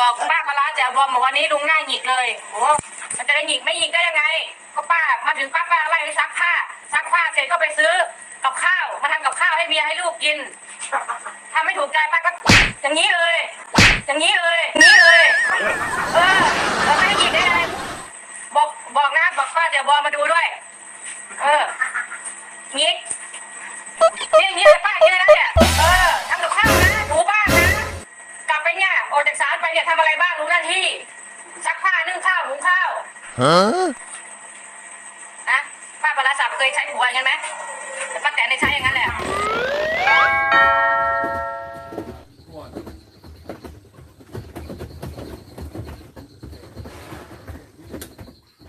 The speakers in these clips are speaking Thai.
บอกป้าปลาร้าแจ่วบอมบอกวันนี้ลุงหน้าหงิกเลยโอ้มันจะได้หงิกไม่หงิกได้ยังไง ก็ป้ามาถึงป้าป้าไล่ไปซักผ้าซักผ้าเสร็จก็ไปซื้อกับข้าวมาทำกับข้าวให้เมียให้ลูกกินทำไม่ถูกใจป้าก็อย่างนี้เลย อย่างนี้เลยอย่างนี้เลยเออแล้วไม่ได้หยิบได้ไงบอกบอกนะบอกป้าแจ่วบอมมาดูด้วย เออหงิกนี่อย่างนี้เลยป้าอย่างนี้นะเนี่ย ซักผ้านึ่งข้าวหุงข้าว Huh? นะป้าปลาร้าสับเคยใช้ผัวอย่างนั้นไหมแต่ป้าแตนได้ใช้อย่างนั้นแหละ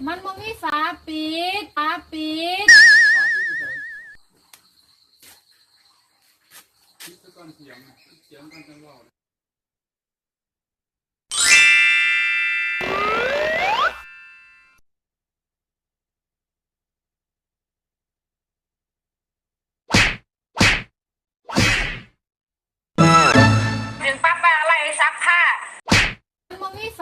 มันบ่มีฝาปิดฝาปิดถึง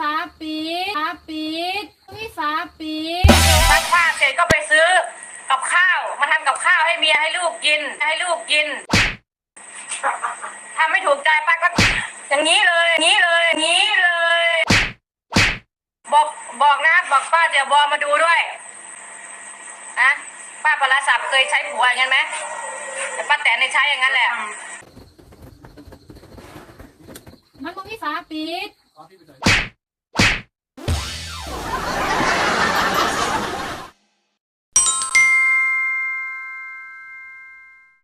มันบ่มีฝาปิดฝาปิดบ่มีฝาปิดซักผ้าเสร็จก็ไปซื้อกับข้าว มาทำกับข้าวให้เมียให้ลูกกิน ให้ลูกกินทำไม่ถูกใจป้าก็ อย่างนี้เลยอย่างนี้เลยอย่างนี้เลย บอกบอกนะบอกป้าเดี๋ยวบอมาดูด้วยนะป้าปลาร้าสับเคยใช้ผัวอย่างนั้นไหมแต่ป้าแตนได้ใช้อย่างนั้นแหละมันบ่มีฝาปิดเอาที่ไปใส่